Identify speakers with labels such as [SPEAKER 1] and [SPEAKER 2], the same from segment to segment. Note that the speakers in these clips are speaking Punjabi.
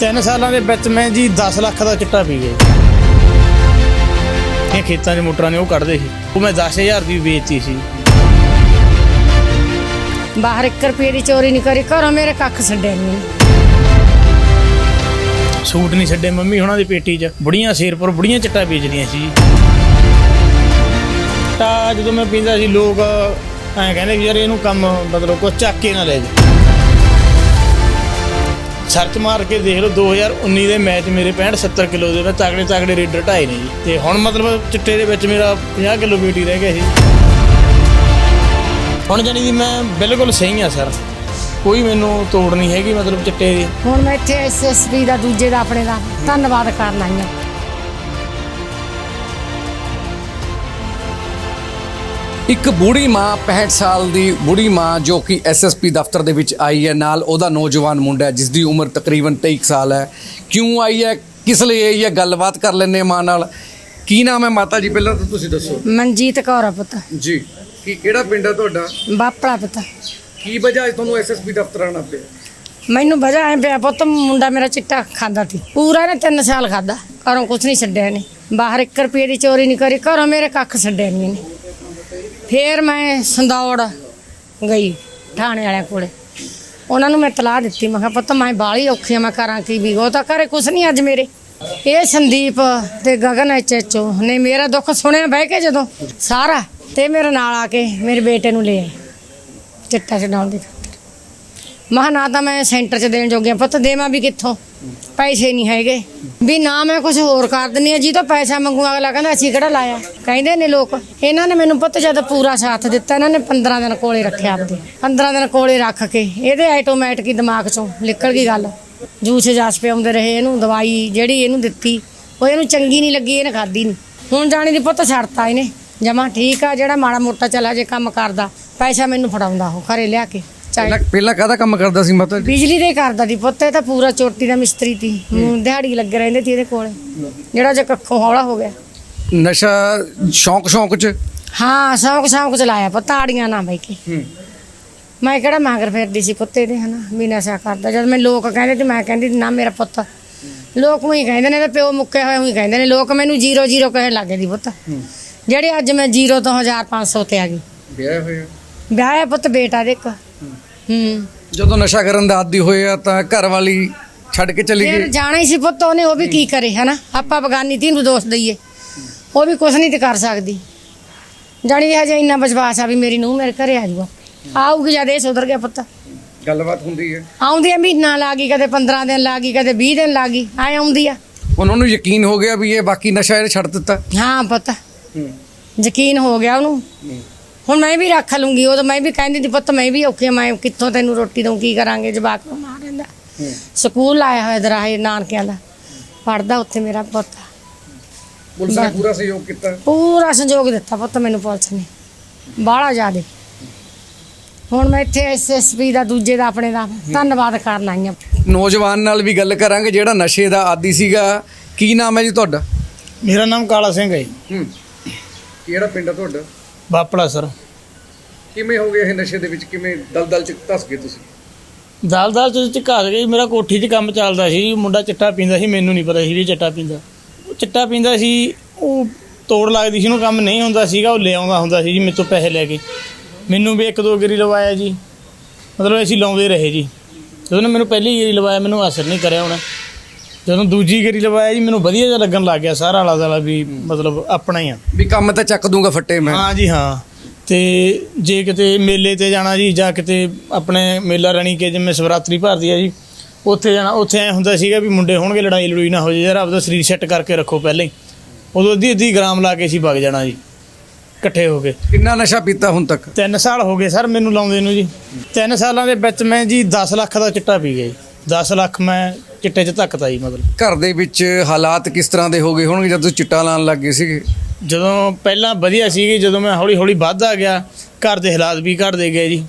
[SPEAKER 1] ਤਿੰਨ ਸਾਲਾਂ ਦੇ ਵਿੱਚ ਮੈਂ ਜੀ 10 ਲੱਖ ਦਾ ਚਿੱਟਾ ਪੀ ਗਿਆ ਇਹ ਖੇਤਾਂ 'ਚ ਮੋਟਰਾਂ ਨੇ ਉਹ ਕੱਢਦੇ ਸੀ। ਉਹ ਮੈਂ 10000 ਦੀ ਵੇਚਤੀ ਸੀ।
[SPEAKER 2] ਬਾਹਰ 1 ਰੁਪਏ ਦੀ ਚੋਰੀ ਨਹੀਂ ਕਰੀ ਘਰੋਂ ਮੇਰੇ ਕੱਖ ਛੱਡਿਆ ਨਹੀਂ।
[SPEAKER 1] ਸੂਟ ਨਹੀਂ ਛੱਡੇ ਮੰਮੀ ਉਹਨਾਂ ਦੀ ਪੇਟੀ 'ਚ। ਬੁੜੀਆਂ ਸ਼ੇਰਪੁਰ ਬੁੜੀਆਂ ਚਿੱਟਾ ਵੇਚਦੀਆਂ ਸੀ। ਤਾਂ ਜਦੋਂ ਮੈਂ ਪੀਂਦਾ ਸੀ ਲੋਕ ਐਂ ਕਹਿੰਦੇ ਵੀ ਯਾਰ ਇਹਨੂੰ ਕੰਮ ਮਤਲਬ ਕੁਛ ਚੱਕ ਕੇ ਨਾ ਲੈ ਜਾ ਸਰਚ ਮਾਰ ਕੇ ਦੇਖ ਲਓ 2019 ਦੇ ਮੈਚ ਮੇਰੇ 65 70 ਕਿਲੋ ਦੇ ਵਿੱਚ ਤਗੜੇ ਤਗੜੇ ਰੇਡਰ ਢਾਏ ਨੇ ਜੀ। ਤੇ ਹੁਣ ਮਤਲਬ ਚਿੱਟੇ ਦੇ ਵਿੱਚ ਮੇਰਾ 50 ਕਿਲੋ ਵੇਟ ਰਹਿ ਗਿਆ ਸੀ ਹੁਣ ਜਾਨੀ ਦੀ ਮੈਂ ਬਿਲਕੁਲ ਸਹੀ ਆ ਸਰ। ਕੋਈ ਮੈਨੂੰ ਤੋੜ ਨਹੀਂ ਹੈਗੀ ਮਤਲਬ ਚਿੱਟੇ ਦੀ।
[SPEAKER 2] ਹੁਣ ਮੈਂ ਇੱਥੇ ਐਸਐਸਪੀ ਦਾ, ਦੂਜੇ ਦਾ, ਆਪਣੇ ਦਾ ਧੰਨਵਾਦ ਕਰਨ ਆਈ ਹਾਂ।
[SPEAKER 3] ਇੱਕ ਬੁੜੀ ਮਾਂ 65 ਸਾਲ ਦੀ ਬੁੜੀ ਮਾਂ ਜੋ ਕਿ ਐਸਐਸਪੀ ਦਫ਼ਤਰ ਦੇ ਵਿੱਚ ਆਈ ਹੈ ਨਾਲ ਉਹਦਾ ਨੌਜਵਾਨ ਮੁੰਡਾ ਜਿਸ ਦੀ ਉਮਰ ਤਕਰੀਬਨ 23 ਕੁ ਸਾਲ ਹੈ। ਕਿਉਂ ਆਈ ਹੈ? ਕਿਸ ਲਈ ਆਈ ਹੈ? ਗੱਲਬਾਤ ਕਰ ਹਾਂ ਮਾਂ ਨਾਲ। ਕੀ ਨਾਮ ਹੈ ਮਾਤਾ ਜੀ? ਪਹਿਲਾਂ ਤਾਂ ਤੁਸੀਂ ਦੱਸੋ।
[SPEAKER 2] ਮਨਜੀਤ ਕੌਰ ਆ ਪੁੱਤ।
[SPEAKER 3] ਜੀ। ਕੀ ਕਿਹੜਾ ਪਿੰਡ ਹੈ ਤੁਹਾਡਾ?
[SPEAKER 2] ਬਾਪੜਾ ਪੁੱਤ।
[SPEAKER 3] ਕੀ ਵਜ੍ਹਾ ਹੈ ਤੁਹਾਨੂੰ ਐਸਐਸਪੀ ਦਫ਼ਤਰ ਆਉਣਾ ਪਿਆ?
[SPEAKER 2] ਮੈਨੂੰ ਵਜ੍ਹਾ ਐ ਪਿਆ ਪੁੱਤ ਮੁੰਡਾ ਮੇਰਾ ਚਿੱਟਾ ਖਾਂਦਾ ਸੀ। ਪੂਰਾ ਇਹਨੇ 3 ਸਾਲ ਖਾਦਾ। ਘਰੋਂ ਕੁਝ ਨਹੀਂ ਛੱਡਿਆ ਇਹਨੇ। ਬਾਹਰ 1 ਰੁਪਏ ਦੀ ਚੋਰੀ ਨਹੀਂ ਕਰੀ ਘਰੋਂ ਮੇਰੇ ਕੱਖ ਛੱਡਿਆ ਨਹੀਂ ਫਿਰ ਮੈਂ ਸੰਦੌੜ ਗਈ ਥਾਣੇ ਵਾਲਿਆਂ ਕੋਲੇ। ਉਹਨਾਂ ਨੂੰ ਮੈਂ ਤਲਾਹ ਦਿੱਤੀ, ਮੈਂ ਕਿਹਾ, ਪੁੱਤ, ਮੈਂ ਬਾਲੀ ਔਖੀ ਆ, ਮੈਂ ਕਰਾਂ ਕੀ ਵੀ ਉਹ ਤਾਂ ਘਰੇ ਕੁਛ ਨਹੀਂ ਅੱਜ ਮੇਰੇ। ਇਹ ਸੰਦੀਪ ਤੇ ਗਗਨ ਐਚਐਚਓ ਨੇ ਮੇਰਾ ਦੁੱਖ ਸੁਣਿਆ ਬਹਿ ਕੇ ਜਦੋਂ ਸਾਰਾ ਤੇ ਮੇਰੇ ਨਾਲ ਆ ਕੇ ਮੇਰੇ ਬੇਟੇ ਨੂੰ ਲੈ ਆਏ, ਚਿੱਟਾ ਛਡਾਉਣ ਦੀ ਖਾਤਰ। ਮਹਾ ਨਾ ਤਾਂ ਮੈਂ ਸੈਂਟਰ 'ਚ ਦੇਣ ਜੋਗਿਆ ਪੁੱਤ, ਦੇਵਾਂ ਵੀ ਕਿੱਥੋਂ? ਪੈਸੇ ਨਹੀਂ ਹੈਗੇ। ਵੀ ਨਾ ਮੈਂ ਕੁਝ ਹੋਰ ਕਰ ਦਿੰਨੀ ਆ ਜੀ ਤਾਂ ਪੈਸਾ ਮੰਗੂ ਅਗਲਾ ਕਹਿੰਦਾ, ਅਸੀਂ ਕਿਹੜਾ ਲਾਇਆ? ਕਹਿੰਦੇ ਨੇ ਲੋਕ, ਇਹਨਾਂ ਨੇ ਮੈਨੂੰ ਪੁੱਤ ਜਦ ਪੂਰਾ ਸਾਥ ਦਿੱਤਾ, ਇਹਨਾਂ ਨੇ 15 ਦਿਨ ਕੋਲੇ ਰੱਖਿਆ ਆਪਦੇ। 15 ਦਿਨ ਕੋਲੇ ਰੱਖ ਕੇ, ਇਹਦੇ ਆਟੋਮੈਟਿਕ ਹੀ ਦਿਮਾਗ 'ਚੋਂ ਨਿਕਲ ਗਈ ਗੱਲ। ਜੂਸ ਜਾਸ ਪਿਆਉਂਦੇ ਰਹੇ, ਇਹਨੂੰ ਦਵਾਈ ਜਿਹੜੀ ਇਹਨੂੰ ਦਿੱਤੀ, ਉਹ ਇਹਨੂੰ ਚੰਗੀ ਨਹੀਂ ਲੱਗੀ, ਇਹਨੇ ਖਾਦੀ ਨਹੀਂ। ਹੁਣ ਜਾਣੇ ਦੀ ਪੁੱਤ ਛੱਡਤਾ ਇਹਨੇ। ਜਮਾ ਠੀਕ ਆ, ਜਿਹੜਾ ਮਾੜਾ ਮੋਟਾ ਚਲਾ ਜੇ ਕੰਮ ਕਰਦਾ, ਪੈਸਾ ਮੈਨੂੰ ਫੜਾਉਂਦਾ ਉਹ, ਘਰੇ ਲਿਆ ਕੇ।
[SPEAKER 3] ਪਹਿਲਾਂ ਪਹਿਲਾਂ ਕਾਹਦਾ ਕੰਮ ਕਰਦਾ ਸੀ ਮਾਤਾ ਜੀ?
[SPEAKER 2] ਬਿਜਲੀ ਦੇ ਕਰਦਾ ਦੀ ਪੁੱਤ ਇਹ ਤਾਂ ਪੂਰਾ ਚੋਟੀ ਦਾ ਮਿਸਤਰੀ ਤੀ ਦਿਹਾੜੀ ਲੱਗੇ ਰਹਿੰਦੇ ਸੀ ਇਹਦੇ ਕੋਲੇ। ਜਿਹੜਾ ਜੇ ਕੱਖੋਂ ਹੌਲਾ ਹੋ ਗਿਆ।
[SPEAKER 3] ਨਸ਼ਾ ਸ਼ੌਂਕ ਸ਼ੌਂਕ ਚ?
[SPEAKER 2] ਹਾਂ ਸੌਂਕ ਸੌਂਕ ਚਲਾਇਆ ਪੁੱਤ ਆੜੀਆਂ ਨਾ ਬਈ ਕੇ। ਮੈਂ ਕਿਹੜਾ ਮਾਂਗਰ ਫੇਰਦੀ ਸੀ ਕੁੱਤੇ ਦੇ ਹਨਾ? ਵੀ ਨਸ਼ਾ ਕਰਦਾ। ਜਦ ਮੈਂ ਲੋਕ ਕਹਿੰਦੇ ਤੇ ਮੈਂ ਕਹਿੰਦੀ ਨਾ ਮੇਰਾ ਪੁੱਤ। ਲੋਕ ਉਹੀ ਕਹਿੰਦੇ ਨੇ ਤੇ ਪਿਓ ਮੁੱਕੇ ਹੋਏ ਉਹੀ ਕਹਿੰਦੇ ਨੇ। ਲੋਕ ਮੈਨੂੰ ਜ਼ੀਰੋ ਜ਼ੀਰੋ ਕਹਿਣ ਲੱਗੇ ਦੀ ਪੁੱਤ। ਜਿਹੜੇ ਅੱਜ ਮੈਂ ਜ਼ੀਰੋ ਤੋਂ 1500 ਤੇ ਆ ਗਈ।
[SPEAKER 3] ਵਿਆਹ ਹੋਇਆ?
[SPEAKER 2] ਵਿਆਹ ਹੈ ਪੁੱਤ ਬੇਟਾ ਦੇ ਇੱਕ। ਹੂੰ
[SPEAKER 3] ਜਦੋਂ ਨਸ਼ਾ ਕਰਨ ਦਾ ਆਦੀ ਹੋਇਆ ਤਾਂ ਘਰ ਵਾਲੀ ਛੱਡ ਕੇ ਚਲੀ
[SPEAKER 2] ਫਿਰ
[SPEAKER 3] ਗਈ।
[SPEAKER 2] ਜਾਣਾ ਹੀ ਸੀ ਪੁੱਤ ਉਹਨੇ ਉਹ ਵੀ ਕੀ ਕਰੇ ਹਨਾ? ਆਪਾਂ ਬਗਾਨੀ ਧੀ ਨੂੰ ਦੋਸ਼ ਦਈਏ। ਉਹ ਵੀ ਕੁਝ ਨਹੀਂ ਤੇ ਕਰ ਸਕਦੀ। ਜਾਣੀ ਹਜੇ ਇੰਨਾ ਵਿਸ਼ਵਾਸ ਆ ਵੀ ਮੇਰੀ ਨੂੰਹ ਮੇਰੇ ਘਰੇ ਆ ਜਾਊਗਾ ਆਊਗੀ ਜਦ ਇਹ ਸੁਧਰ ਗਿਆ ਪੁੱਤ।
[SPEAKER 3] ਗੱਲਬਾਤ ਹੁੰਦੀ ਹੈ।
[SPEAKER 2] ਆਉਂਦੀ ਆ ਮਹੀਨਾ ਲਾ ਗਈ ਕਦੇ 15 ਦਿਨ ਲਾ ਗਈ ਕਦੇ 20 ਦਿਨ ਲਾ ਗਈ ਐ ਆਉਂਦੀ ਆ।
[SPEAKER 3] ਉਹਨਾਂ ਨੂੰ ਯਕੀਨ ਹੋ ਗਿਆ ਵੀ ਇਹ ਬਾਕੀ ਨਸ਼ਾ ਇਹਨੇ ਛੱਡ ਦਿੱਤਾ।
[SPEAKER 2] ਹਾਂ ਪੁੱਤ। ਯਕੀਨ ਹੋ ਗਿਆ ਉਹਨੂੰ। ਹੁਣ ਮੈਂ ਵੀ ਰੱਖ ਲੂੰਗੀ ਉਹ ਤਾਂ ਮੈਂ ਵੀ ਕਹਿੰਦੀ ਸੀ ਪੁੱਤ ਮੈਂ ਵੀ ਔਖੀ ਆ, ਮੈਂ ਕਿੱਥੋਂ ਤੈਨੂੰ ਰੋਟੀ ਦਊਂ ਕੀ ਕਰਾਂਗੇ ਜਵਾਕ? ਨੂੰ ਮਾਰ ਰਹਿੰਦਾ ਸਕੂਲ ਲਾਇਆ ਹੋਇਆ ਦਰਾਹੇ ਨਾਨਕਿਆਂ ਦਾ ਪੜਦਾ ਉੱਥੇ ਮੇਰਾ ਪੁੱਤ।
[SPEAKER 3] ਪੁਲਿਸ ਨੇ ਪੂਰਾ ਸਹਿਯੋਗ ਕੀਤਾ?
[SPEAKER 2] ਪੂਰਾ ਸੰਯੋਗ ਦਿੱਤਾ ਪੁੱਤ ਮੈਨੂੰ ਪੁਲਿਸ ਨੇ ਬਾਹਲਾ ਜ਼ਿਆਦੇ। ਹੁਣ ਮੈਂ ਇੱਥੇ ਐਸਐਸਪੀ ਦਾ ਦੂਜੇ ਦਾ ਆਪਣੇ ਦਾ ਧੰਨਵਾਦ ਕਰਨ ਆਈ ਹਾਂ।
[SPEAKER 3] ਨੌਜਵਾਨ ਨਾਲ ਵੀ ਗੱਲ ਕਰਾਂਗੇ ਜਿਹੜਾ ਨਸ਼ੇ ਦਾ ਆਦੀ ਸੀਗਾ ਕੀ ਨਾਮ ਹੈ ਜੀ ਤੁਹਾਡਾ?
[SPEAKER 1] ਮੇਰਾ ਨਾਮ ਕਾਲਾ ਸਿੰਘ ਹੈ ਜੀ।
[SPEAKER 3] ਹੂੰ। ਕਿਹੜਾ ਪਿੰਡ ਹੈ ਤੁਹਾਡਾ?
[SPEAKER 1] ਬਾਪੜਾ ਸਰ।
[SPEAKER 3] ਕਿਵੇਂ ਹੋ ਗਿਆ ਇਹ ਨਸ਼ੇ ਦੇ ਵਿੱਚ? ਕਿਵੇਂ ਦਲਦਲ ਚ ਧਸ ਗਏ ਤੁਸੀਂ?
[SPEAKER 1] ਦਾਲ ਦਾਲ ਚ ਝਕਾ ਗਈ ਮੇਰਾ ਕੋਠੀ 'ਚ ਕੰਮ ਚੱਲਦਾ ਸੀ। ਮੁੰਡਾ ਚਿੱਟਾ ਪੀਂਦਾ ਸੀ। ਮੈਨੂੰ ਨਹੀਂ ਪਤਾ ਸੀ ਵੀ ਚਿੱਟਾ ਪੀਂਦਾ। ਉਹ ਚਿੱਟਾ ਪੀਂਦਾ ਸੀ। ਉਹ ਤੋੜ ਲੱਗਦੀ ਸੀ। ਉਹਨੂੰ ਕੰਮ ਨਹੀਂ ਹੁੰਦਾ ਸੀਗਾ। ਉਹ ਲੈ ਆਉਂਦਾ ਹੁੰਦਾ ਸੀ ਜੀ ਮੇਰੇ ਤੋਂ ਪੈਸੇ ਲੈ ਕੇ। ਮੈਨੂੰ ਵੀ ਇੱਕ ਦੋ ਗੇਰੀ ਲਵਾਇਆ ਜੀ। ਮਤਲਬ ਅਸੀਂ ਲਾਉਂਦੇ ਰਹੇ ਜੀ। ਜਦੋਂ ਉਹਨੇ ਮੈਨੂੰ ਪਹਿਲੀ ਗੇਰੀ ਲਵਾਇਆ ਮੈਨੂੰ ਅਸਰ ਨਹੀਂ ਕਰਿਆ ਉਹਨੇ ਜਦੋਂ ਦੂਜੀ ਗੇਰੀ ਲਵਾਇਆ ਜੀ ਮੈਨੂੰ ਵਧੀਆ ਜਿਹਾ ਲੱਗਣ ਲੱਗ ਗਿਆ ਸਾਰਾ ਆਲਾ ਦੁਆਲਾ ਵੀ ਮਤਲਬ ਆਪਣਾ ਹੀ ਆ।
[SPEAKER 3] ਵੀ ਕੰਮ ਤਾਂ ਚੱਕ ਦੂੰਗਾ ਫੱਟੇ ਮੈਂ।
[SPEAKER 1] ਹਾਂ ਜੀ ਹਾਂ। ਤੇ ਜੇ ਕਿਤੇ ਮੇਲੇ ਤੇ ਜਾਣਾ ਜੀ ਜਾਂ ਕਿਤੇ ਆਪਣੇ ਮੇਲਾ ਰਣੀ ਕੇ ਜਿਵੇਂ ਸ਼ਿਵਰਾਤਰੀ ਭਰਦੀ ਆ ਜੀ ਉੱਥੇ ਜਾਣਾ ਉੱਥੇ ਐ ਹੁੰਦਾ ਸੀਗਾ ਵੀ ਮੁੰਡੇ ਹੋਣਗੇ ਲੜਾਈ ਲੜੂਈ ਨਾ ਹੋ ਜੇ ਯਾਰ ਆਪਦਾ ਸਰੀਰ ਸੈੱਟ ਕਰਕੇ ਰੱਖੋ ਪਹਿਲਾਂ ਹੀ। ਉਦੋਂ ਅੱਧੀ ਅੱਧੀ ਗ੍ਰਾਮ ਲਾ ਕੇ ਅਸੀਂ ਵਗ ਜਾਣਾ ਜੀ ਇਕੱਠੇ ਹੋ ਕੇ।
[SPEAKER 3] ਕਿੰਨਾ ਨਸ਼ਾ ਪੀਤਾ ਹੁਣ ਤੱਕ?
[SPEAKER 1] 3 ਸਾਲ ਹੋ ਗਏ ਸਰ ਮੈਨੂੰ ਲਾਉਂਦੇ ਨੂੰ ਜੀ। 3 ਸਾਲਾਂ ਦੇ ਵਿੱਚ ਮੈਂ ਜੀ 10 ਲੱਖ ਦਾ ਚਿੱਟਾ ਪੀ ਗਿਆ ਜੀ। 10 ਲੱਖ ਮੈਂ ਚਿੱਟੇ 'ਚ ਧੱਕਤਾ ਜੀ ਮਤਲਬ।
[SPEAKER 3] ਘਰ ਦੇ ਵਿੱਚ ਹਾਲਾਤ ਕਿਸ ਤਰ੍ਹਾਂ ਦੇ ਹੋ ਗਏ ਹੋਣਗੇ ਜਦ ਤੁਸੀਂ ਚਿੱਟਾ ਲਾਣ ਲੱਗ ਗਏ ਸੀਗੇ?
[SPEAKER 1] ਜਦੋਂ ਪਹਿਲਾਂ ਵਧੀਆ ਸੀਗੀ ਜਦੋਂ ਮੈਂ ਹੌਲੀ ਹੌਲੀ ਵੱਧਦਾ ਗਿਆ ਘਰ ਦੇ ਹਾਲਾਤ ਵੀ ਘਟਦੇ ਗਏ ਜੀ।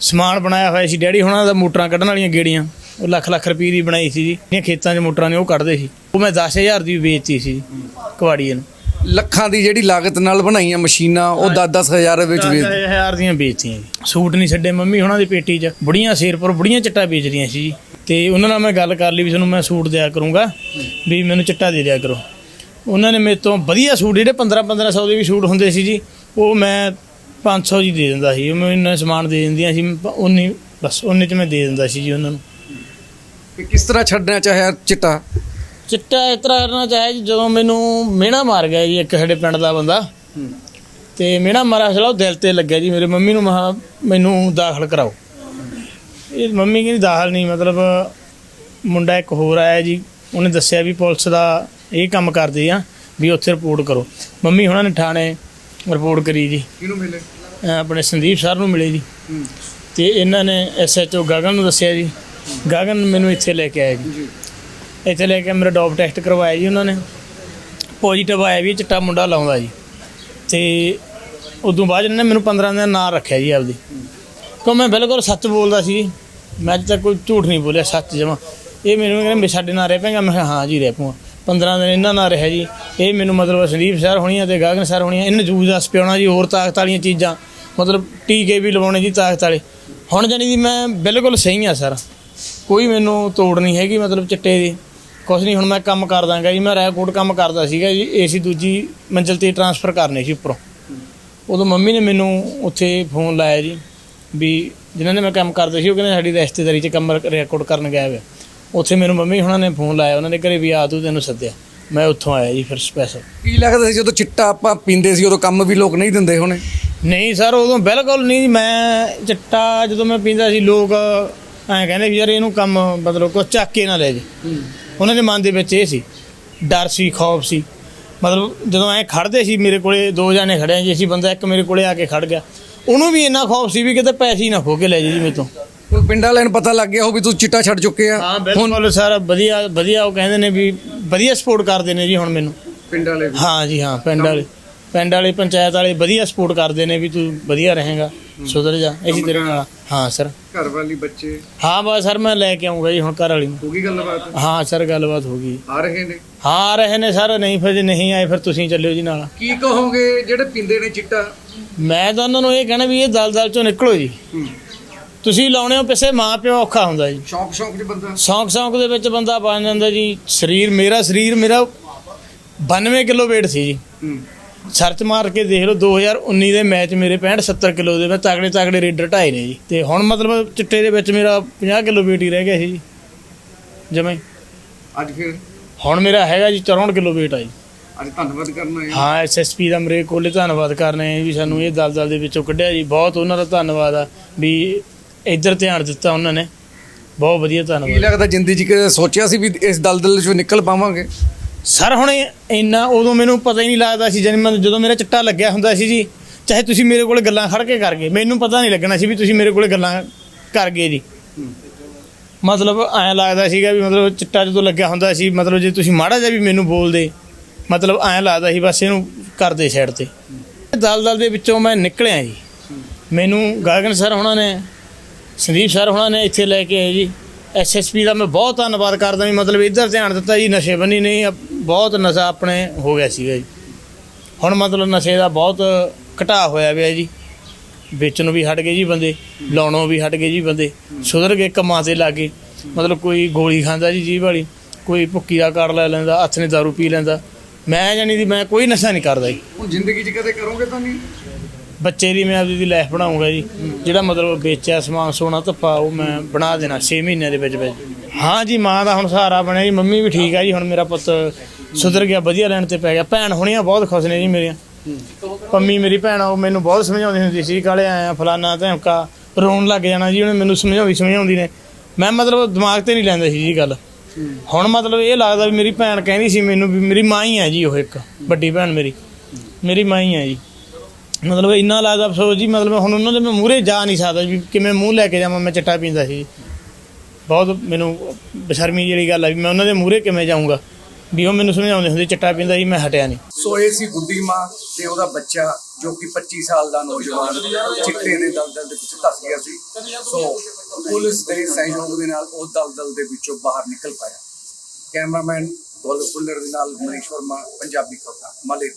[SPEAKER 1] ਸਮਾਨ ਬਣਾਇਆ ਹੋਇਆ ਸੀ ਡੈਡੀ ਹੁਣਾਂ ਦਾ ਮੋਟਰਾਂ ਕੱਢਣ ਵਾਲੀਆਂ ਗੇੜੀਆਂ ਉਹ ਲੱਖ ਲੱਖ ਰੁਪਏ ਦੀ ਬਣਾਈ ਸੀ ਜੀ। ਜਿਹੜੀਆਂ ਖੇਤਾਂ 'ਚ ਮੋਟਰਾਂ ਨੇ ਉਹ ਕੱਢਦੇ ਸੀ। ਉਹ ਮੈਂ 10000 ਦੀ ਵੇਚਤੀ ਸੀ ਕਵਾੜੀਏ ਨੂੰ।
[SPEAKER 3] ਲੱਖਾਂ ਦੀ ਜਿਹੜੀ ਲਾਗਤ ਨਾਲ ਬਣਾਈਆਂ ਮਸ਼ੀਨਾਂ ਉਹ 10-10 ਹਜ਼ਾਰ ਵਿੱਚ ਵੇਚ
[SPEAKER 1] 10000 ਦੀਆਂ ਵੇਚਤੀਆਂ ਜੀ। ਸੂਟ ਨਹੀਂ ਛੱਡੇ ਮੰਮੀ ਹੁਣਾਂ ਦੀ ਪੇਟੀ 'ਚ। ਬੁੜੀਆਂ ਸ਼ੇਰਪੁਰ ਬੁੜੀਆਂ ਚਿੱਟਾ ਵੇਚਦੀਆਂ ਸੀ ਜੀ। ਤੇ ਉਹਨਾਂ ਨਾਲ ਮੈਂ ਗੱਲ ਕਰ ਲਈ ਵੀ ਤੁਹਾਨੂੰ ਮੈਂ ਸੂਟ ਦਿਆ ਕਰੂੰਗਾ ਵੀ ਮੈਨੂੰ ਚਿੱਟਾ ਦੇ ਦਿਆ ਕਰੋ। ਉਹਨਾਂ ਨੇ ਮੇਰੇ ਤੋਂ ਵਧੀਆ ਸੂਟ ਜਿਹੜੇ 15 1500 ਦੇ ਵੀ ਸੂਟ ਹੁੰਦੇ ਸੀ ਜੀ ਉਹ ਮੈਂ 500 ਜੀ ਦੇ ਦਿੰਦਾ ਸੀ। ਮੈਨੂੰ ਇੰਨਾ ਸਮਾਨ ਦੇ ਦਿੰਦੀਆਂ ਸੀ ਮੈਂ ਉਨੀ ਬਸ ਉਨੇ ਚ ਮੈਂ ਦੇ ਦਿੰਦਾ ਸੀ ਜੀ ਉਹਨਾਂ ਨੂੰ।
[SPEAKER 3] ਕਿ ਕਿਸ ਤਰ੍ਹਾਂ ਛੱਡਣਾ ਚਾਹਿਆ ਚਿੱਟਾ?
[SPEAKER 1] ਚਿੱਟਾ ਇਸ ਤਰ੍ਹਾਂ ਕਰਨਾ ਚਾਹਿਆ ਜੀ ਜਦੋਂ ਮੈਨੂੰ ਮਿਹਣਾ ਮਾਰ ਗਿਆ ਜੀ ਇੱਕ ਸਾਡੇ ਪਿੰਡ ਦਾ ਬੰਦਾ। ਤੇ ਮਿਹਣਾ ਮਾਰਿਆ ਚਲਾ ਉਹ ਦਿਲ ਤੇ ਲੱਗਿਆ ਜੀ ਮੇਰੇ ਮੰਮੀ ਨੂੰ ਮਹਾ ਮੈਨੂੰ ਦਾਖਲ ਕਰਾਓ। ਇਹ ਮੰਮੀ ਕਹਿੰਦੀ ਦਾਖਲ ਨਹੀਂ ਮਤਲਬ ਮੁੰਡਾ ਇੱਕ ਹੋਰ ਆਇਆ ਜੀ ਉਹਨੇ ਦੱਸਿਆ ਵੀ ਪੁਲਿਸ ਦਾ ਇਹ ਕੰਮ ਕਰਦੇ ਆ ਵੀ ਉੱਥੇ ਰਿਪੋਰਟ ਕਰੋ। ਮੰਮੀ ਹੁਣਾਂ ਨੇ ਥਾਣੇ ਰਿਪੋਰਟ ਕਰੀ ਜੀ।
[SPEAKER 3] ਕਿਹਨੂੰ ਮਿਲੇ?
[SPEAKER 1] ਆਪਣੇ ਸੰਦੀਪ ਸਰ ਨੂੰ ਮਿਲੇ ਜੀ। ਤੇ ਇਹਨਾਂ ਨੇ ਐਸਐਚਓ ਗਗਨ ਨੂੰ ਦੱਸਿਆ ਜੀ। ਗਗਨ ਮੈਨੂੰ ਇੱਥੇ ਲੈ ਕੇ ਆਇਆ ਜੀ। ਇੱਥੇ ਲੈ ਕੇ ਮੇਰਾ ਡੋਪ ਟੈਸਟ ਕਰਵਾਇਆ ਜੀ ਉਹਨਾਂ ਨੇ। ਪੋਜੀਟਿਵ ਆਇਆ ਵੀ ਚਿੱਟਾ ਮੁੰਡਾ ਲਾਉਂਦਾ ਜੀ। ਤੇ ਉਦੋਂ ਬਾਅਦ ਇਹਨਾਂ ਨੇ ਮੈਨੂੰ 15 ਦਿਨ ਨਾਂ ਰੱਖਿਆ ਜੀ ਆਪਦੀ। ਕਿਉਂ ਮੈਂ ਬਿਲਕੁਲ ਸੱਚ ਬੋਲਦਾ ਸੀ। ਜੀ। ਮੈਂ ਅੱਜ ਤੱਕ ਕੋਈ ਝੂਠ ਨਹੀਂ ਬੋਲਿਆ, ਸੱਚ ਜਮਾ। ਇਹ ਮੈਨੂੰ ਕਹਿੰਦੇ, ਮੈਂ ਸਾਡੇ ਨਾਲ ਰਹਿ ਪੈਂਗਾ ਮੈਂ ਕਿਹਾ, ਹਾਂ ਜੀ, ਰਹਿ ਪੂੰਗਾ 15 ਦਿਨ ਇਹਨਾਂ ਨਾਲ ਰਿਹਾ ਜੀ। ਇਹ ਮੈਨੂੰ ਮਤਲਬ ਸੰਦੀਪ ਸਰ ਹੋਣੀਆਂ ਤੇ ਗਗਨ ਸਰ ਹੋਣੀਆਂ ਇਹਨਾਂ ਜੂਸ ਦੱਸ ਪਿਆਉਣਾ ਜੀ, ਹੋਰ ਤਾਕਤ ਵਾਲੀਆਂ ਚੀਜ਼ਾਂ। ਮਤਲਬ ਟੀਕੇ ਵੀ ਲਵਾਉਣੇ ਜੀ, ਤਾਕਤ ਵਾਲੇ। ਹੁਣ ਜਾਨੀ ਦੀ ਮੈਂ ਬਿਲਕੁਲ ਸਹੀ ਆ ਸਰ। ਕੋਈ ਮੈਨੂੰ ਤੋੜ ਨਹੀਂ ਹੈਗੀ, ਮਤਲਬ ਚਿੱਟੇ ਦੀ। ਕੁਛ ਨਹੀਂ, ਹੁਣ ਮੈਂ ਕੰਮ ਕਰ ਦਾਂਗਾ ਜੀ। ਮੈਂ ਰੈਕੋਰਡ ਕੰਮ ਕਰਦਾ ਸੀਗਾ ਜੀ, ਏਸੀ ਦੂਜੀ ਮੰਜ਼ਿਲ ਤੇ ਟਰਾਂਸਫਰ ਕਰਨੇ ਸੀ ਉੱਪਰੋਂ। ਉਦੋਂ ਮੰਮੀ ਨੇ ਮੈਨੂੰ ਉੱਥੇ ਫੋਨ ਲਾਇਆ ਜੀ, ਵੀ ਜਿਨ੍ਹਾਂ ਨੇ ਮੈਂ ਕੰਮ ਕਰਦਾ ਸੀ ਉਹ ਕਹਿੰਦੇ ਸਾਡੀ ਰਿਸ਼ਤੇਦਾਰੀ 'ਚ ਕੰਮ ਰੈਕੋਰਡ ਕਰਨ ਗਿਆ ਹੋਇਆ ਉੱਥੇ ਮੈਨੂੰ ਮੰਮੀ ਹੁਣਾਂ ਨੇ ਫੋਨ ਲਾਇਆ ਉਹਨਾਂ ਦੇ ਘਰੇ ਵੀ ਆ ਤੂੰ ਤੈਨੂੰ ਸੱਦਿਆ। ਮੈਂ ਉੱਥੋਂ ਆਇਆ ਜੀ ਫਿਰ ਸਪੈਸ਼ਲ
[SPEAKER 3] ਕੀ ਲੱਗਦਾ ਸੀ ਜਦੋਂ ਚਿੱਟਾ ਆਪਾਂ ਪੀਂਦੇ ਸੀ ਉਦੋਂ ਕੰਮ ਵੀ ਲੋਕ ਨਹੀਂ ਦਿੰਦੇ ਹੋਣੇ?
[SPEAKER 1] ਨਹੀਂ ਸਰ ਉਦੋਂ ਬਿਲਕੁਲ ਨਹੀਂ ਮੈਂ ਚਿੱਟਾ ਜਦੋਂ ਮੈਂ ਪੀਂਦਾ ਸੀ ਲੋਕ ਐਂ ਕਹਿੰਦੇ ਵੀ ਯਾਰ ਇਹਨੂੰ ਕੰਮ ਮਤਲਬ ਕੁਛ ਚੱਕ ਕੇ ਨਾ ਲੈ ਜੇ। ਉਹਨਾਂ ਦੇ ਮਨ ਦੇ ਵਿੱਚ ਇਹ ਸੀ ਡਰ ਸੀ ਖੌਫ ਸੀ। ਮਤਲਬ ਜਦੋਂ ਐਂ ਖੜਦੇ ਸੀ ਮੇਰੇ ਕੋਲੇ ਦੋ ਜਾਣੇ ਖੜਿਆ ਜੀ ਅਸੀਂ ਬੰਦਾ ਇੱਕ ਮੇਰੇ ਕੋਲੇ ਆ ਕੇ ਖੜ ਗਿਆ। ਉਹਨੂੰ ਵੀ ਇੰਨਾ ਖੌਫ ਸੀ ਵੀ ਕਿਤੇ ਪੈਸੇ ਹੀ ਨਾ ਖੋ ਕੇ ਲੈ ਜੇ ਜੀ ਮੇਰੇ ਤੋਂ
[SPEAKER 3] ਹੁਣ ਪਿੰਡਾਂ ਵਾਲਿਆਂ ਨੂੰ ਪਤਾ ਲੱਗ ਗਿਆ ਹੋ ਵੀ ਤੂੰ ਚਿੱਟਾ ਛੱਡ ਚੁੱਕੇ ਆ।
[SPEAKER 1] ਹਾਂ ਬਿਲਕੁਲ ਸਰ ਵਧੀਆ ਵਧੀਆ ਉਹ ਕਹਿੰਦੇ ਨੇ ਵੀ ਵਧੀਆ ਸਪੋਰਟ ਕਰਦੇ ਨੇ ਜੀ ਹੁਣ ਮੈਨੂੰ।
[SPEAKER 3] ਪਿੰਡਾਂ ਵਾਲੇ
[SPEAKER 1] ਹਾਂ ਜੀ ਹਾਂ ਪਿੰਡ ਵਾਲੇ। ਪਿੰਡ ਵਾਲੇ ਪੰਚਾਇਤ ਵਾਲੇ ਵਧੀਆ ਸਪੋਰਟ ਕਰਦੇ ਨੇ ਵੀ ਤੂੰ ਵਧੀਆ ਰਹੇਗਾ। ਸੁਧਰ ਜਾ ਅਸੀਂ ਤੇਰੇ ਨਾਲ। ਹਾਂ ਸਰ
[SPEAKER 3] ਘਰ ਵਾਲੀ ਬੱਚੇ?
[SPEAKER 1] ਹਾਂ ਬਸ ਸਰ ਮੈਂ ਲੈ ਕੇ ਆਉਂਗਾ ਜੀ ਹੁਣ ਘਰ ਵਾਲੀ ਨੂੰ।
[SPEAKER 3] ਹੋ ਗਈ ਗੱਲਬਾਤ?
[SPEAKER 1] ਹਾਂ ਸਰ ਗੱਲਬਾਤ ਹੋ ਗਈ।
[SPEAKER 3] ਆ ਰਹੇ ਨੇ?
[SPEAKER 1] ਹਾਂ ਆ ਰਹੇ ਨੇ ਸਰ ਨਹੀਂ ਫਿਰ ਜੇ ਨਹੀਂ ਆਏ ਫਿਰ ਤੁਸੀਂ ਚੱਲਿਓ ਜੀ ਨਾਲ।
[SPEAKER 3] ਕੀ ਕਹੋਗੇ ਜਿਹੜੇ ਪੀਂਦੇ ਨੇ ਚਿੱਟਾ?
[SPEAKER 1] ਮੈਂ ਤਾਂ ਉਹਨਾਂ ਨੂੰ ਇਹ ਕਹਿਣਾ ਵੀ ਇਹ ਦਲਦਲ ਚੋਂ ਨਿਕਲੋ ਜੀ। ਤੁਸੀਂ ਲਾਉਣੇ ਹੋ ਪਿੱਛੇ ਮਾਂ ਪਿਓ ਔਖਾ ਹੁੰਦਾ ਜੀ।
[SPEAKER 3] ਸ਼ੌਂਕ ਸ਼ੌਂਕ ਚ ਬੰਦਾ?
[SPEAKER 1] ਸ਼ੌਂਕ ਸ਼ੌਂਕ ਦੇ ਵਿੱਚ ਬੰਦਾ ਬਣ ਜਾਂਦਾ ਜੀ। ਸਰੀਰ ਮੇਰਾ ਸਰੀਰ ਮੇਰਾ 92 ਕਿਲੋ weight ਸੀ ਜੀ। ਸਰਚ ਮਾਰ ਕੇ ਦੇਖ ਲਓ 2019 ਦੇ ਮੈਚ ਮੇਰੇ 65 70 ਕਿਲੋ ਦੇ ਮੈਂ ਤਗੜੇ ਤਗੜੇ ਰੇਡਰ ਢਾਏ ਨੇ ਜੀ। ਤੇ ਹੁਣ ਮਤਲਬ ਚਿੱਟੇ ਦੇ ਵਿੱਚ ਮੇਰਾ 50 ਕਿਲੋ weight ਹੀ ਰਹਿ ਗਿਆ ਸੀ ਜੀ। ਜਮੇ
[SPEAKER 3] ਅੱਜ ਫਿਰ?
[SPEAKER 1] ਹੁਣ ਮੇਰਾ ਹੈਗਾ ਜੀ 64 ਕਿਲੋ weight ਆ ਜੀ।
[SPEAKER 3] ਅੱਜ ਧੰਨਵਾਦ ਕਰਨਾ ਹੈ?
[SPEAKER 1] ਹਾਂ ਐਸਐਸਪੀ ਦਾ ਮਰੇ ਕੋਲੇ ਧੰਨਵਾਦ ਕਰਨੇ ਵੀ ਸਾਨੂੰ ਇਹ ਦਲਦਲ ਦੇ ਵਿੱਚੋਂ ਕੱਢਿਆ ਜੀ। ਬਹੁਤ ਉਹਨਾਂ ਦਾ ਧੰਨਵਾਦ ਆ ਵੀ ਇੱਧਰ ਧਿਆਨ ਦਿੱਤਾ ਉਹਨਾਂ ਨੇ। ਬਹੁਤ ਵਧੀਆ
[SPEAKER 3] ਕੀ
[SPEAKER 1] ਧੰਨਵਾਦ
[SPEAKER 3] ਲੱਗਦਾ ਜ਼ਿੰਦਗੀ 'ਚ ਸੋਚਿਆ ਸੀ ਵੀ ਇਸ ਦਲਦਲ ਚੋਂ ਨਿਕਲ ਪਾਵਾਂਗੇ?
[SPEAKER 1] ਸਰ, ਹੁਣ ਇੰਨਾ ਉਦੋਂ ਮੈਨੂੰ ਪਤਾ ਹੀ ਨਹੀਂ ਲੱਗਦਾ ਸੀ ਜਦ ਮੈਂ ਜਦੋਂ ਮੇਰਾ ਚਿੱਟਾ ਲੱਗਿਆ ਹੁੰਦਾ ਸੀ ਜੀ, ਚਾਹੇ ਤੁਸੀਂ ਮੇਰੇ ਕੋਲ ਗੱਲਾਂ ਖੜ ਕੇ ਕਰ ਗਏ। ਮੈਨੂੰ ਪਤਾ ਨਹੀਂ ਲੱਗਣਾ ਸੀ ਵੀ ਤੁਸੀਂ ਮੇਰੇ ਕੋਲ ਗੱਲਾਂ ਕਰ ਗਏ ਜੀ। ਮਤਲਬ ਐਂ ਲੱਗਦਾ ਸੀਗਾ ਵੀ ਮਤਲਬ ਚਿੱਟਾ ਜਦੋਂ ਲੱਗਿਆ ਹੁੰਦਾ ਸੀ, ਮਤਲਬ ਜੇ ਤੁਸੀਂ ਮਾੜਾ ਜਿਹਾ ਵੀ ਮੈਨੂੰ ਬੋਲਦੇ, ਮਤਲਬ ਐਂ ਲੱਗਦਾ ਸੀ ਬਸ ਇਹਨੂੰ ਕਰਦੇ ਸਾਈਡ ਤੇ। ਦਲਦਲ ਦੇ ਵਿੱਚੋਂ ਮੈਂ ਨਿਕਲਿਆ ਜੀ। ਮੈਨੂੰ ਗਾਗਨ ਸਰ ਹੋਣਾ ਨੇ, ਸੰਦੀਪ ਸਰ ਹੋਣਾ ਨੇ ਇੱਥੇ ਲੈ ਕੇ ਆਏ ਜੀ। ਐਸਐਸਪੀ ਦਾ ਮੈਂ ਬਹੁਤ ਧੰਨਵਾਦ ਕਰਦਾ ਵੀ ਮਤਲਬ ਇੱਧਰ ਧਿਆਨ ਦਿੱਤਾ ਜੀ, ਨਸ਼ੇ ਬੰਨੀ ਨਹੀਂ ਬਹੁਤ ਨਸ਼ਾ ਆਪਣੇ ਹੋ ਗਿਆ ਸੀਗਾ ਜੀ। ਹੁਣ ਮਤਲਬ ਨਸ਼ੇ ਦਾ ਬਹੁਤ ਘਟਾ ਹੋਇਆ ਪਿਆ ਜੀ। ਵੇਚਣ ਵੀ ਹਟ ਗਏ ਜੀ ਬੰਦੇ, ਲਾਉਣੋਂ ਵੀ ਹਟ ਗਏ ਜੀ ਬੰਦੇ। ਸੁਧਰ ਗਏ ਕੰਮਾਂ ਤੇ ਲੱਗੇ ਮਤਲਬ ਕੋਈ ਗੋਲੀ ਖਾਂਦਾ ਜੀ ਜੀਭ ਵਾਲੀ, ਕੋਈ ਭੁੱਕੀ ਦਾ ਕਾੜ ਲੈ ਲੈਂਦਾ ਹੱਥ ਨੇ ਦਾਰੂ ਪੀ ਲੈਂਦਾ। ਮੈਂ ਜਾਨੀ ਦੀ ਮੈਂ ਕੋਈ ਨਸ਼ਾ ਨਹੀਂ ਕਰਦਾ ਜੀ।
[SPEAKER 3] ਹੁਣ ਜ਼ਿੰਦਗੀ 'ਚ ਕਦੇ ਕਰੋਗੇ ਤਾਂ ਨਹੀਂ?
[SPEAKER 1] ਬੱਚੇ ਦੀ ਮੈਂ ਆਪਦੀ ਦੀ ਲਾਈਫ ਬਣਾਉਂਗਾ ਜੀ। ਜਿਹੜਾ ਮਤਲਬ ਵੇਚਿਆ ਸਮਾਨ, ਸੋਨਾ ਧੱਪਾ ਉਹ ਮੈਂ ਬਣਾ ਦੇਣਾ 6 ਮਹੀਨਿਆਂ ਦੇ ਵਿੱਚ ਵਿੱਚ। ਹਾਂ ਜੀ, ਮਾਂ ਦਾ ਹੁਣ ਸਹਾਰਾ ਬਣਿਆ ਜੀ, ਮੰਮੀ ਵੀ ਠੀਕ ਆ ਜੀ, ਹੁਣ ਮੇਰਾ ਪੁੱਤ ਸੁਧਰ ਗਿਆ, ਵਧੀਆ ਲੈਣ ਤੇ ਪੈ ਗਿਆ। ਭੈਣ ਹੋਣੀਆਂ ਬਹੁਤ ਖੁਸ਼ ਨੇ ਜੀ ਮੇਰੀਆਂ। ਪੰਮੀ ਮੇਰੀ ਭੈਣ ਆ, ਉਹ ਮੈਨੂੰ ਬਹੁਤ ਸਮਝਾਉਂਦੀ ਹੁੰਦੀ ਸੀ ਕਾਲੇ ਆਇਆ ਫਲਾਨਾ ਧਮਕਾ, ਰੋਣ ਲੱਗ ਜਾਣਾ ਜੀ। ਉਹਨੇ ਮੈਨੂੰ ਸਮਝਾਉਂਦੀ ਸਮਝਾਉਂਦੀ ਨੇ। ਮੈਂ ਮਤਲਬ ਦਿਮਾਗ ਤੇ ਨਹੀਂ ਲੈਂਦਾ ਸੀ ਜੀ ਗੱਲ। ਹੁਣ ਮਤਲਬ ਇਹ ਲੱਗਦਾ ਵੀ ਮੇਰੀ ਭੈਣ ਕਹਿੰਦੀ ਸੀ ਮੈਨੂੰ ਵੀ, ਮੇਰੀ ਮਾਂ ਹੀ ਹੈ ਜੀ ਉਹ ਇੱਕ, ਵੱਡੀ ਭੈਣ ਮੇਰੀ। ਮੇਰੀ ਮਾਂ ਹੀ ਹੈ ਜੀ। ਮਤਲਬ ਇੰਨਾ ਲੱਗਦਾ ਅਫਸੋਸ ਜੀ, ਮਤਲਬ ਹੁਣ ਉਹਨਾਂ ਦੇ ਮੈਂ ਮੂਹਰੇ ਜਾ ਨਹੀਂ ਸਕਦਾ ਵੀ ਕਿਵੇਂ ਮੂੰਹ ਲੈ ਕੇ ਜਾਵਾਂ, ਮੈਂ ਚਿੱਟਾ ਪੀਂਦਾ ਸੀ। ਬਹੁਤ ਮੈਨੂੰ ਬਸ਼ਰਮੀ ਜਿਹੜੀ ਗੱਲ ਆ ਵੀ ਮੈਂ ਉਹਨਾਂ ਦੇ ਮੂਹਰੇ ਕਿਵੇਂ ਜਾਊਂਗਾ? ਵੀ ਉਹ ਮੈਨੂੰ ਸਮਝਾਉਂਦੇ ਹੁੰਦੇ, ਚਿੱਟਾ ਪੀਂਦਾ ਸੀ, ਮੈਂ ਹਟਿਆ ਨਹੀਂ।
[SPEAKER 3] ਸੋ ਇਹ ਸੀ ਬੁੱਢੀ ਮਾਂ ਤੇ ਉਹਦਾ ਬੱਚਾ, ਜੋ ਕਿ 25 ਸਾਲ ਦਾ ਨੌਜਵਾਨ ਚਿੱਟੇ ਦੇ ਦਲਦਲ ਦੇ ਵਿੱਚ ਧਸ ਗਿਆ ਸੀ। ਸੋ ਪੁਲਿਸ ਦੇ ਸਹਿਯੋਗ ਦੇ ਨਾਲ ਉਹ ਦਲਦਲ ਦੇ ਵਿੱਚੋਂ ਬਾਹਰ ਨਿਕਲ ਪਾਇਆ। ਕੈਮਰਾਮੈਨ ਗੋਲਫ ਦੇ ਨਾਲ ਮਨੀਸ਼ ਵਰਮਾ, ਪੰਜਾਬੀ ਖਬਰਾਂ ਮਾਲੇ